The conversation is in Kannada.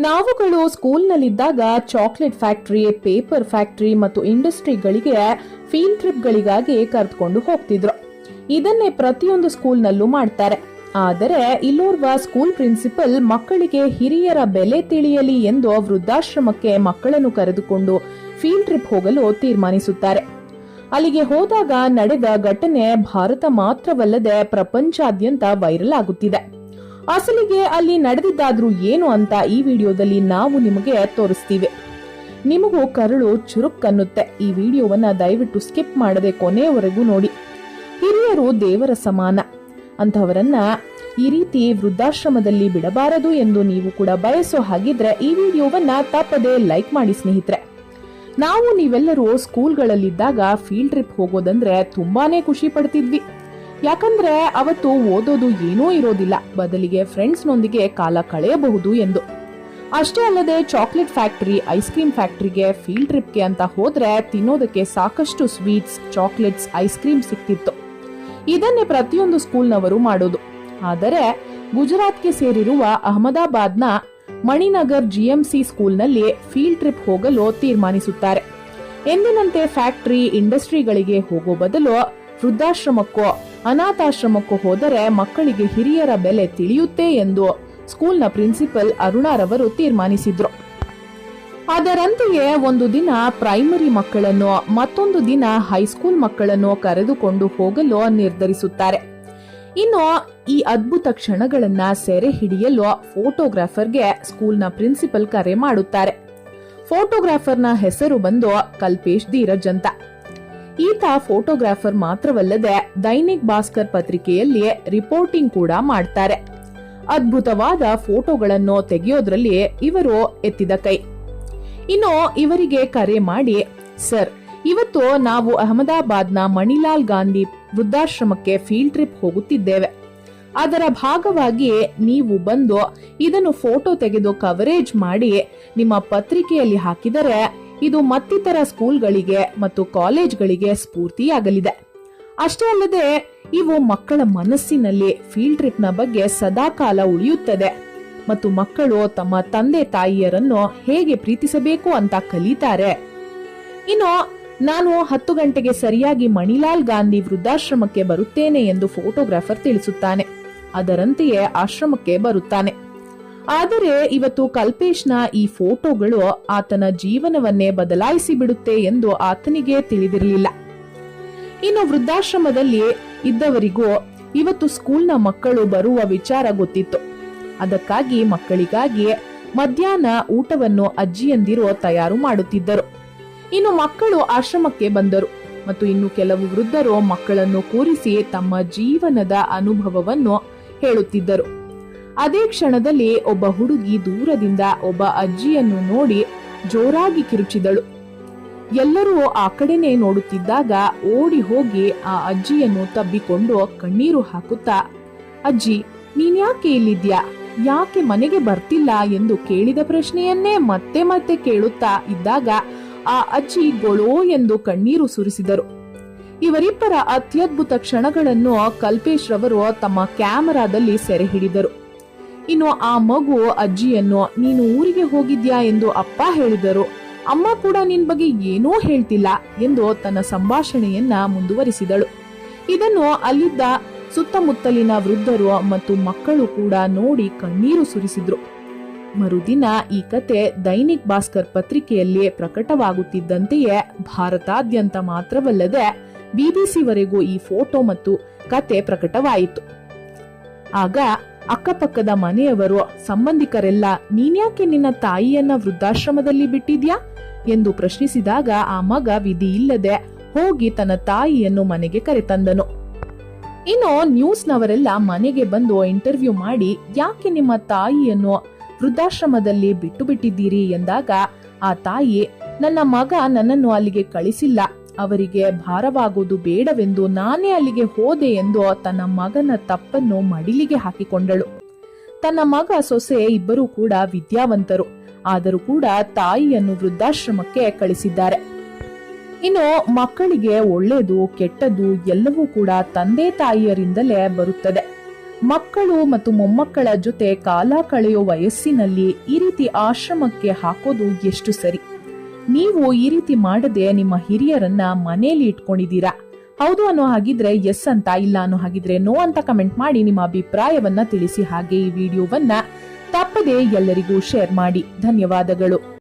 ನಾವುಗಳು ಸ್ಕೂಲ್ನಲ್ಲಿದ್ದಾಗ ಚಾಕ್ಲೇಟ್ ಫ್ಯಾಕ್ಟರಿ, ಪೇಪರ್ ಫ್ಯಾಕ್ಟರಿ ಮತ್ತು ಇಂಡಸ್ಟ್ರಿಗಳಿಗೆ ಫೀಲ್ಡ್ ಟ್ರಿಪ್ಗಳಿಗಾಗಿ ಕರೆದುಕೊಂಡು ಹೋಗ್ತಿದ್ರು. ಇದನ್ನೇ ಪ್ರತಿಯೊಂದು ಸ್ಕೂಲ್ನಲ್ಲೂ ಮಾಡ್ತಾರೆ. ಆದರೆ ಇಲ್ಲೋರ್ವ ಸ್ಕೂಲ್ ಪ್ರಿನ್ಸಿಪಲ್ ಮಕ್ಕಳಿಗೆ ಹಿರಿಯರ ಬೆಲೆ ತಿಳಿಯಲಿ ಎಂದು ವೃದ್ಧಾಶ್ರಮಕ್ಕೆ ಮಕ್ಕಳನ್ನು ಕರೆದುಕೊಂಡು ಫೀಲ್ಡ್ ಟ್ರಿಪ್ ಹೋಗಲು ತೀರ್ಮಾನಿಸುತ್ತಾರೆ. ಅಲ್ಲಿಗೆ ಹೋದಾಗ ನಡೆದ ಘಟನೆ ಭಾರತ ಮಾತ್ರವಲ್ಲದೆ ಪ್ರಪಂಚಾದ್ಯಂತ ವೈರಲ್ ಆಗುತ್ತಿದೆ. ಅಸಲಿಗೆ ಅಲ್ಲಿ ನಡೆದಿದ್ದಾದ್ರೂ ಏನು ಅಂತ ಈ ವಿಡಿಯೋದಲ್ಲಿ ನಾವು ನಿಮಗೆ ತೋರಿಸ್ತೀವಿ. ನಿಮಗೂ ಕರಳು ಚುರುಕ್ಕನ್ನುತ್ತೆ ಈ ವಿಡಿಯೋವನ್ನ ದಯವಿಟ್ಟು ಸ್ಕಿಪ್ ಮಾಡದೆ ಕೊನೆಯವರೆಗೂ ನೋಡಿ. ಹಿರಿಯರು ದೇವರ ಸಮಾನ. ಅಂತಹವರನ್ನ ಈ ರೀತಿ ವೃದ್ಧಾಶ್ರಮದಲ್ಲಿ ಬಿಡಬಾರದು ಎಂದು ನೀವು ಕೂಡ ಬಯಸೋ ಹಾಗಿದ್ರೆ ಈ ವಿಡಿಯೋವನ್ನ ತಪ್ಪದೆ ಲೈಕ್ ಮಾಡಿ ಸ್ನೇಹಿತರೆ. ನಾವು ನೀವೆಲ್ಲರೂ ಸ್ಕೂಲ್ಗಳಲ್ಲಿದ್ದಾಗ ಫೀಲ್ಡ್ ಟ್ರಿಪ್ ಹೋಗೋದಂದ್ರೆ ತುಂಬಾನೇ ಖುಷಿ ಪಡ್ತಿದ್ವಿ. ಯಾಕಂದ್ರೆ ಅವತ್ತು ಓದೋದು ಏನೂ ಇರೋದಿಲ್ಲ. ಬದಲಿಗೆ ಫ್ರೆಂಡ್ಸ್ನೊಂದಿಗೆ ಕಾಲ ಕಳೆಯಬಹುದು ಎಂದು. ಅಷ್ಟೇ ಅಲ್ಲದೆ ಚಾಕ್ಲೇಟ್ ಫ್ಯಾಕ್ಟರಿ ಐಸ್ ಕ್ರೀಮ್ ಫ್ಯಾಕ್ಟರಿಗೆ ಫೀಲ್ಡ್ ಟ್ರಿಪ್ಗೆ ಅಂತ ಹೋದ್ರೆ ತಿನ್ನೋದಕ್ಕೆ ಸಾಕಷ್ಟು ಸ್ವೀಟ್ಸ್ ಚಾಕ್ಲೇಟ್ಸ್ ಐಸ್ ಕ್ರೀಮ್ ಸಿಕ್ತಿತ್ತು. ಇದನ್ನೇ ಪ್ರತಿಯೊಂದು ಸ್ಕೂಲ್ನವರು ಮಾಡೋದು. ಆದರೆ ಗುಜರಾತ್ಗೆ ಸೇರಿರುವ ಅಹಮದಾಬಾದ್ನ ಮಣಿನಗರ್ ಜಿಎಂಸಿ ಸ್ಕೂಲ್ನಲ್ಲಿ ಫೀಲ್ಡ್ ಟ್ರಿಪ್ ಹೋಗಲು ತೀರ್ಮಾನಿಸುತ್ತಾರೆ. ಎಂದಿನಂತೆ ಫ್ಯಾಕ್ಟರಿ ಇಂಡಸ್ಟ್ರಿಗಳಿಗೆ ಹೋಗೋ ಬದಲು ವೃದ್ಧಾಶ್ರಮಕ್ಕೋ ಅನಾಥಾಶ್ರಮಕ್ಕೂ ಹೋದರೆ ಮಕ್ಕಳಿಗೆ ಹಿರಿಯರ ಬೆಲೆ ತಿಳಿಯುತ್ತೆ ಎಂದು ಸ್ಕೂಲ್ನ ಪ್ರಿನ್ಸಿಪಲ್ ಅರುಣಾರವರು ತೀರ್ಮಾನಿಸಿದ್ರು. ಅದರಂತೆಯೇ ಒಂದು ದಿನ ಪ್ರೈಮರಿ ಮಕ್ಕಳನ್ನು ಮತ್ತೊಂದು ದಿನ ಹೈಸ್ಕೂಲ್ ಮಕ್ಕಳನ್ನು ಕರೆದುಕೊಂಡು ಹೋಗಲು ನಿರ್ಧರಿಸುತ್ತಾರೆ. ಇನ್ನು ಈ ಅದ್ಭುತ ಕ್ಷಣಗಳನ್ನ ಸೆರೆ ಹಿಡಿಯಲು ಫೋಟೋಗ್ರಾಫರ್ಗೆ ಸ್ಕೂಲ್ನ ಪ್ರಿನ್ಸಿಪಲ್ ಕರೆ ಮಾಡುತ್ತಾರೆ. ಫೋಟೋಗ್ರಾಫರ್ನ ಹೆಸರು ಬಂದು ಕಲ್ಪೇಶ್ ಧೀರಜ್ ಅಂತ. ಈತ ಫೋಟೋಗ್ರಾಫರ್ ಮಾತ್ರವಲ್ಲದೆ ದೈನಿಕ್ ಭಾಸ್ಕರ್ ಪತ್ರಿಕೆಯಲ್ಲಿ ರಿಪೋರ್ಟಿಂಗ್ ಕೂಡ ಮಾಡ್ತಾರೆ. ಅದ್ಭುತವಾದ ಫೋಟೋಗಳನ್ನು ತೆಗೆಯೋದ್ರಲ್ಲಿ ಇವರು ಎತ್ತಿದ ಕೈ. ಇನ್ನು ಇವರಿಗೆ ಕರೆ ಮಾಡಿ, ಸರ್, ಇವತ್ತು ನಾವು ಅಹಮದಾಬಾದ್ನ ಮಣಿಲಾಲ್ ಗಾಂಧಿ ವೃದ್ಧಾಶ್ರಮಕ್ಕೆ ಫೀಲ್ಡ್ ಟ್ರಿಪ್ ಹೋಗುತ್ತಿದ್ದೇವೆ. ಅದರ ಭಾಗವಾಗಿ ನೀವು ಬಂದು ಇದನ್ನು ಫೋಟೋ ತೆಗೆದು ಕವರೇಜ್ ಮಾಡಿ, ನಿಮ್ಮ ಪತ್ರಿಕೆಯಲ್ಲಿ ಹಾಕಿದರೆ ಇದು ಮತ್ತಿತರ ಸ್ಕೂಲ್ಗಳಿಗೆ ಮತ್ತು ಕಾಲೇಜ್ಗಳಿಗೆ ಸ್ಫೂರ್ತಿಯಾಗಲಿದೆ. ಅಷ್ಟೇ ಅಲ್ಲದೆ, ಇವು ಮಕ್ಕಳ ಮನಸ್ಸಿನಲ್ಲಿ ಫೀಲ್ಡ್ ಟ್ರಿಪ್ನ ಬಗ್ಗೆ ಸದಾಕಾಲ ಉಳಿಯುತ್ತದೆ ಮತ್ತು ಮಕ್ಕಳು ತಮ್ಮ ತಂದೆ ತಾಯಿಯರನ್ನು ಹೇಗೆ ಪ್ರೀತಿಸಬೇಕು ಅಂತ ಕಲಿತಾರೆ. ಇನ್ನು, ನಾನು ಹತ್ತು ಗಂಟೆಗೆ ಸರಿಯಾಗಿ ಮಣಿಲಾಲ್ ಗಾಂಧಿ ವೃದ್ಧಾಶ್ರಮಕ್ಕೆ ಬರುತ್ತೇನೆ ಎಂದು ಫೋಟೋಗ್ರಾಫರ್ ತಿಳಿಸುತ್ತಾನೆ. ಅದರಂತೆಯೇ ಆಶ್ರಮಕ್ಕೆ ಬರುತ್ತಾನೆ. ಆದರೆ ಇವತ್ತು ಕಲ್ಪೇಶ್ನ ಈ ಫೋಟೋಗಳು ಆತನ ಜೀವನವನ್ನೇ ಬದಲಾಯಿಸಿ ಬಿಡುತ್ತೆ ಎಂದು ಆತನಿಗೆ ತಿಳಿದಿರಲಿಲ್ಲ. ಇನ್ನು ವೃದ್ಧಾಶ್ರಮದಲ್ಲಿ ಇದ್ದವರಿಗೂ ಇವತ್ತು ಸ್ಕೂಲ್ನ ಮಕ್ಕಳು ಬರುವ ವಿಚಾರ ಗೊತ್ತಿತ್ತು. ಅದಕ್ಕಾಗಿ ಮಕ್ಕಳಿಗಾಗಿ ಮಧ್ಯಾಹ್ನ ಊಟವನ್ನು ಅಜ್ಜಿಯಂದಿರು ತಯಾರು ಮಾಡುತ್ತಿದ್ದರು. ಇನ್ನು ಮಕ್ಕಳು ಆಶ್ರಮಕ್ಕೆ ಬಂದರು ಮತ್ತು ಇನ್ನು ಕೆಲವು ವೃದ್ಧರು ಮಕ್ಕಳನ್ನು ಕೂರಿಸಿ ತಮ್ಮ ಜೀವನದ ಅನುಭವವನ್ನು ಹೇಳುತ್ತಿದ್ದರು. ಅದೇ ಕ್ಷಣದಲ್ಲಿ ಒಬ್ಬ ಹುಡುಗಿ ದೂರದಿಂದ ಒಬ್ಬ ಅಜ್ಜಿಯನ್ನು ನೋಡಿ ಜೋರಾಗಿ ಕಿರುಚಿದಳು. ಎಲ್ಲರೂ ಆ ಕಡೆನೆ ನೋಡುತ್ತಿದ್ದಾಗ ಓಡಿ ಹೋಗಿ ಆ ಅಜ್ಜಿಯನ್ನು ತಬ್ಬಿಕೊಂಡು ಕಣ್ಣೀರು ಹಾಕುತ್ತಾ, ಅಜ್ಜಿ, ನೀನ್ಯಾಕೆ ಇಲ್ಲಿದ್ಯಾ? ಯಾಕೆ ಮನೆಗೆ ಬರ್ತಿಲ್ಲ ಎಂದು ಕೇಳಿದ ಪ್ರಶ್ನೆಯನ್ನೇ ಮತ್ತೆ ಮತ್ತೆ ಕೇಳುತ್ತಾ ಇದ್ದಾಗ ಆ ಅಜ್ಜಿ ಗೊಳೋ ಎಂದು ಕಣ್ಣೀರು ಸುರಿಸಿದರು. ಇವರಿಬ್ಬರ ಅತ್ಯದ್ಭುತ ಕ್ಷಣಗಳನ್ನು ಕಲ್ಪೇಶ್ ರವರು ತಮ್ಮ ಕ್ಯಾಮೆರಾದಲ್ಲಿ ಸೆರೆ ಹಿಡಿದರು. ಇನ್ನು ಆ ಮಗು, ಅಜ್ಜಿಯನ್ನು, ನೀನು ಊರಿಗೆ ಹೋಗಿದ್ಯಾ? ಎಂದು ಅಪ್ಪ ಹೇಳಿದರು. ಅಮ್ಮ ಕೂಡ ನಿನ್ ಬಗ್ಗೆ ಏನೂ ಹೇಳ್ತಿಲ್ಲ ಎಂದು ತನ್ನ ಸಂಭಾಷಣೆಯನ್ನ ಮುಂದುವರಿಸಿದಳು. ಇದನ್ನು ಅಲ್ಲಿದ್ದ ಸುತ್ತಮುತ್ತಲಿನ ವೃದ್ಧರು ಮತ್ತು ಮಕ್ಕಳು ಕೂಡ ನೋಡಿ ಕಣ್ಣೀರು ಸುರಿಸಿದ್ರು. ಮರುದಿನ ಈ ಕತೆ ದೈನಿಕ್ ಭಾಸ್ಕರ್ ಪತ್ರಿಕೆಯಲ್ಲಿ ಪ್ರಕಟವಾಗುತ್ತಿದ್ದಂತೆಯೇ ಭಾರತಾದ್ಯಂತ ಮಾತ್ರವಲ್ಲದೆ ಬಿಬಿಸಿವರೆಗೂ ಈ ಫೋಟೋ ಮತ್ತು ಕತೆ ಪ್ರಕಟವಾಯಿತು. ಆಗ ಅಕ್ಕಪಕ್ಕದ ಮನೆಯವರು ಸಂಬಂಧಿಕರೆಲ್ಲ, ನೀನ್ಯಾಕೆ ನಿನ್ನ ತಾಯಿಯನ್ನ ವೃದ್ಧಾಶ್ರಮದಲ್ಲಿ ಬಿಟ್ಟಿದ್ಯಾ? ಎಂದು ಪ್ರಶ್ನಿಸಿದಾಗ ಆ ಮಗ ವಿಧಿ ಇಲ್ಲದೆ ಹೋಗಿ ತನ್ನ ತಾಯಿಯನ್ನು ಮನೆಗೆ ಕರೆತಂದನು. ಇನ್ನು ನ್ಯೂಸ್ನವರೆಲ್ಲ ಮನೆಗೆ ಬಂದು ಇಂಟರ್ವ್ಯೂ ಮಾಡಿ, ಯಾಕೆ ನಿಮ್ಮ ತಾಯಿಯನ್ನು ವೃದ್ಧಾಶ್ರಮದಲ್ಲಿ ಬಿಟ್ಟು ಬಿಟ್ಟಿದ್ದೀರಿ? ಎಂದಾಗ, ಆ ತಾಯಿ, ನನ್ನ ಮಗ ನನ್ನನ್ನು ಅಲ್ಲಿಗೆ ಕಳಿಸಿಲ್ಲ. ಅವರಿಗೆ ಭಾರವಾಗುವುದು ಬೇಡವೆಂದು ನಾನೇ ಅಲ್ಲಿಗೆ ಹೋದೆ ಎಂದು ತನ್ನ ಮಗನ ತಪ್ಪನ್ನು ಮಡಿಲಿಗೆ ಹಾಕಿಕೊಂಡಳು. ತನ್ನ ಮಗ ಸೊಸೆ ಇಬ್ಬರೂ ಕೂಡ ವಿದ್ಯಾವಂತರು. ಆದರೂ ಕೂಡ ತಾಯಿಯನ್ನು ವೃದ್ಧಾಶ್ರಮಕ್ಕೆ ಕಳಿಸಿದ್ದಾರೆ. ಇನ್ನು ಮಕ್ಕಳಿಗೆ ಒಳ್ಳೆಯದು ಕೆಟ್ಟದ್ದು ಎಲ್ಲವೂ ಕೂಡ ತಂದೆ ತಾಯಿಯರಿಂದಲೇ ಬರುತ್ತದೆ. ಮಕ್ಕಳು ಮತ್ತು ಮೊಮ್ಮಕ್ಕಳ ಜೊತೆ ಕಾಲ ಕಳೆಯೋ ವಯಸ್ಸಿನಲ್ಲಿ ಈ ರೀತಿ ಆಶ್ರಮಕ್ಕೆ ಹಾಕೋದು ಎಷ್ಟು ಸರಿ? ನೀವು ಈ ರೀತಿ ಮಾಡದೆ ನಿಮ್ಮ ಹಿರಿಯರನ್ನ ಮನೆಯಲ್ಲಿ ಇಟ್ಕೊಂಡಿದ್ದೀರಾ? ಹೌದು ಅನ್ನೋ ಹಾಗಿದ್ರೆ ಎಸ್ ಅಂತ, ಇಲ್ಲ ಅನ್ನೋ ಹಾಗಿದ್ರೆ ನೋ ಅಂತ ಕಮೆಂಟ್ ಮಾಡಿ ನಿಮ್ಮ ಅಭಿಪ್ರಾಯವನ್ನ ತಿಳಿಸಿ ಹಾಗೆ ಈ ವಿಡಿಯೋವನ್ನ ತಪ್ಪದೆ ಎಲ್ಲರಿಗೂ ಶೇರ್ ಮಾಡಿ. ಧನ್ಯವಾದಗಳು.